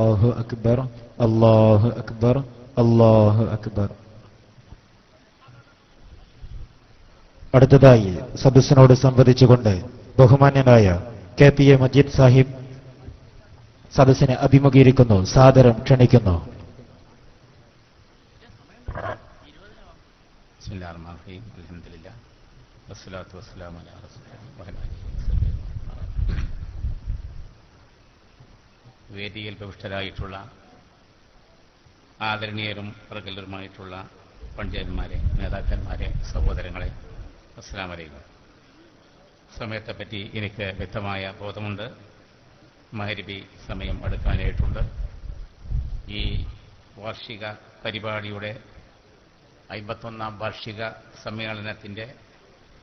അള്ളാഹു അക്ബർ അള്ളാഹു അക്ബർ അള്ളാഹു അക്ബർ അടുത്തതായി സദസ്സിനോട് സംവദിച്ചുകൊണ്ട് ബഹുമാന്യനായ K P A Majeed Sahib സദസ്സിനെ അഭിമുഖീകരിക്കുന്നു സാദരം ക്ഷണിക്കുന്നു. അലഹമുല്ല വസ്സലാത്തു വസ്സലാം അലാ റസൂലില്ലാഹി വേദിയിൽ പ്രവിഷ്ടരായിട്ടുള്ള ആദരണീയരും പ്രഗലരുമായിട്ടുള്ള പണ്ഡിതന്മാരെ നേതാക്കന്മാരെ സഹോദരങ്ങളെ അസ്സാം സമയത്തെപ്പറ്റി എനിക്ക് വ്യക്തമായ ബോധമുണ്ട്. മഹരിബി സമയം അടുക്കാനായിട്ടുണ്ട്. ഈ വാർഷിക പരിപാടിയുടെ അമ്പത്തൊന്നാം വാർഷിക സമ്മേളനത്തിന്റെ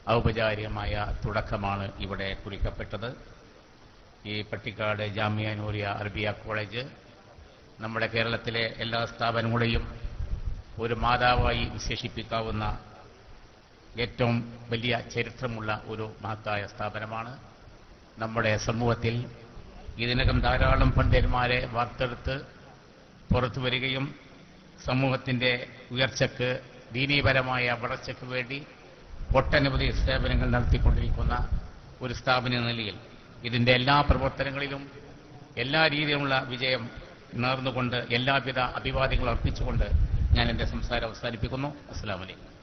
ഔപചാരികമായ തുടക്കമാണ് ഇവിടെ കുറിക്കപ്പെട്ടത്. ഈ പട്ടിക്കാട് ജാമ്യ നൂറിയ അറബിയ കോളേജ് നമ്മുടെ കേരളത്തിലെ എല്ലാ സ്ഥാപനങ്ങളെയും ഒരു മാതാവായി വിശേഷിപ്പിക്കാവുന്ന ഏറ്റവും വലിയ ചരിത്രമുള്ള ഒരു മഹത്തായ സ്ഥാപനമാണ് നമ്മുടെ സമൂഹത്തിൽ. ഇതിനകം ധാരാളം പണ്ഡിതന്മാരെ വാർത്തെടുത്ത് പുറത്തു വരികയും സമൂഹത്തിന്റെ ഉയർച്ചയ്ക്ക് ദീനീപരമായ വളർച്ചയ്ക്ക് വേണ്ടി ഒട്ടനവധി സേവനങ്ങൾ നടത്തിക്കൊണ്ടിരിക്കുന്ന ഒരു സ്ഥാപന നിലയിൽ ഇതിന്റെ എല്ലാ പ്രവർത്തനങ്ങളിലും എല്ലാ രീതിയിലുമുള്ള വിജയം നേർന്നുകൊണ്ട് എല്ലാവിധ അഭിവാദ്യങ്ങളും അർപ്പിച്ചുകൊണ്ട് ഞാൻ എന്റെ സംസാരം അവസാനിപ്പിക്കുന്നു. അസ്സാം വലൈക്കും